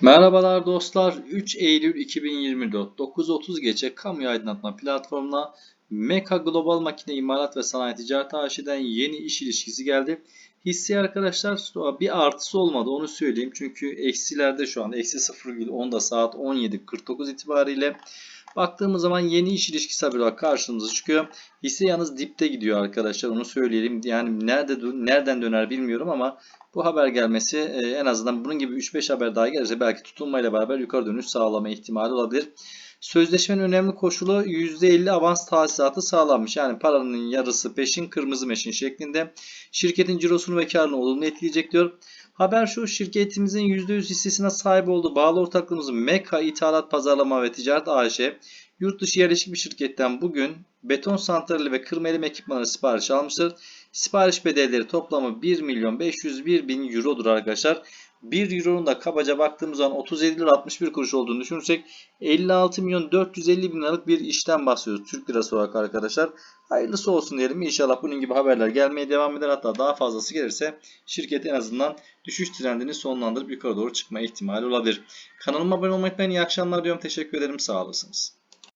Merhabalar dostlar. 3 Eylül 2024 9.30 gece kamu aydınlatma platformuna Meka Global Makine İmalat ve Sanayi Ticaret AŞ'den yeni iş ilişkisi geldi. Hisse arkadaşlar bir artısı olmadı onu söyleyeyim. Çünkü eksilerde şu an eksi 0,10'da saat 17.49 itibariyle. Baktığımız zaman yeni iş ilişkisi haberi olarak karşımıza çıkıyor. Hisse yalnız dipte gidiyor arkadaşlar onu söyleyelim. Yani nerede nereden döner bilmiyorum ama bu haber gelmesi e, en azından bunun gibi 3-5 haber daha gelirse belki tutulmayla beraber yukarı dönüş sağlama ihtimali olabilir. Sözleşmenin önemli koşulu %50 avans tahsilatı sağlanmış. Yani paranın yarısı peşin kırmızı meşin şeklinde. Şirketin cirosunu ve karını olumlu etkileyecek diyor. Haber şu şirketimizin %100 hissesine sahip olduğu bağlı ortaklığımız Meka İthalat Pazarlama ve Ticaret AŞ yurt dışı yerleşik bir şirketten bugün beton santrali ve kırma elim ekipmanı sipariş almıştır. Sipariş bedelleri toplamı 1 milyon 501 bin eurodur arkadaşlar. 1 euronun da kabaca baktığımız zaman 37 lira 61 kuruş olduğunu düşünürsek 56 milyon 450 bin liralık bir işten bahsediyoruz Türk lirası olarak arkadaşlar. Hayırlısı olsun diyelim. İnşallah bunun gibi haberler gelmeye devam eder. Hatta daha fazlası gelirse şirket en azından düşüş trendini sonlandırıp yukarı doğru çıkma ihtimali olabilir. Kanalıma abone olmayı unutmayın. İyi akşamlar diyorum. Teşekkür ederim. Sağ olasınız.